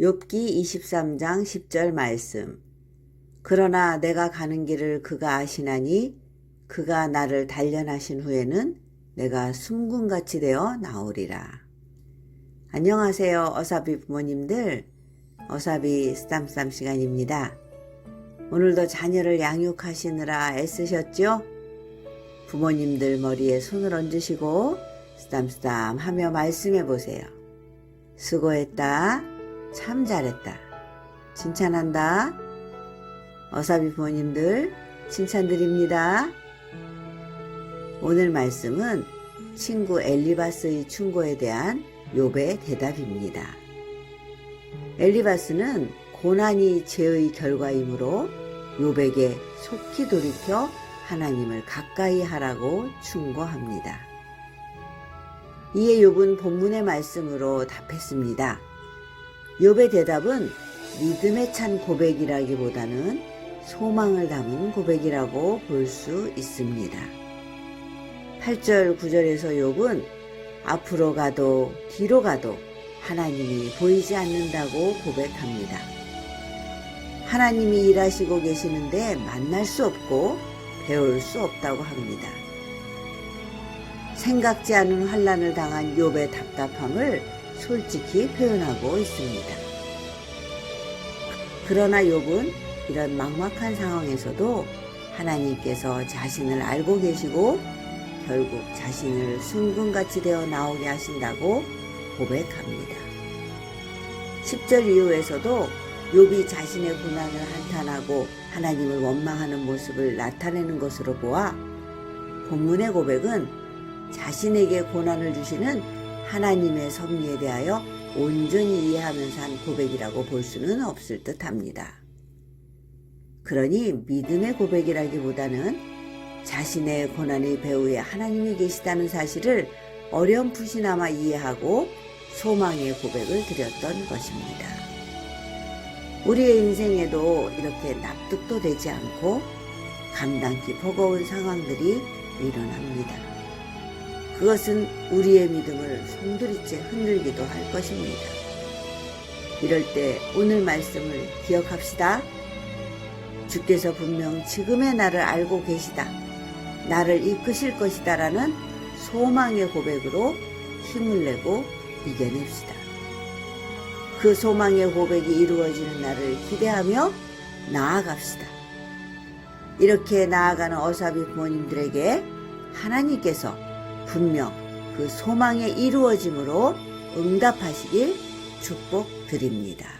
욥기 23장 10절 말씀. 그러나 내가 가는 길을 그가 아시나니 그가 나를 단련하신 후에는 내가 숨군같이 되어 나오리라. 안녕하세요. 어사비 부모님들. 어사비 쓰담쓰담 시간입니다. 오늘도 자녀를 양육하시느라 애쓰셨죠? 부모님들 머리에 손을 얹으시고 쓰담쓰담 하며 말씀해 보세요. 수고했다. 참 잘했다. 칭찬한다. 어사비 부모님들 칭찬드립니다. 오늘 말씀은 친구 엘리바스의 충고에 대한 욥의 대답입니다. 엘리바스는 고난이 죄의 결과이므로 욥에게 속히 돌이켜 하나님을 가까이 하라고 충고합니다. 이에 욥은 본문의 말씀으로 답했습니다. 욥의 대답은 믿음에 찬 고백이라기보다는 소망을 담은 고백이라고 볼 수 있습니다. 8절, 9절에서 욥은 앞으로 가도 뒤로 가도 하나님이 보이지 않는다고 고백합니다. 하나님이 일하시고 계시는데 만날 수 없고 배울 수 없다고 합니다. 생각지 않은 환란을 당한 욥의 답답함을 솔직히 표현하고 있습니다. 그러나 욥은 이런 막막한 상황에서도 하나님께서 자신을 알고 계시고 결국 자신을 순금같이 되어 나오게 하신다고 고백합니다. 10절 이후에서도 욥이 자신의 고난을 한탄하고 하나님을 원망하는 모습을 나타내는 것으로 보아 본문의 고백은 자신에게 고난을 주시는 하나님의 섭리에 대하여 온전히 이해하면서 한 고백이라고 볼 수는 없을 듯 합니다. 그러니 믿음의 고백이라기보다는 자신의 고난의 배후에 하나님이 계시다는 사실을 어렴풋이나마 이해하고 소망의 고백을 드렸던 것입니다. 우리의 인생에도 이렇게 납득도 되지 않고 감당기 버거운 상황들이 일어납니다. 그것은 우리의 믿음을 송두리째 흔들기도 할 것입니다. 이럴 때 오늘 말씀을 기억합시다. 주께서 분명 지금의 나를 알고 계시다. 나를 이끄실 것이다. 라는 소망의 고백으로 힘을 내고 이겨냅시다. 그 소망의 고백이 이루어지는 날을 기대하며 나아갑시다. 이렇게 나아가는 어사비 부모님들에게 하나님께서 분명 그 소망의 이루어짐으로 응답하시길 축복드립니다.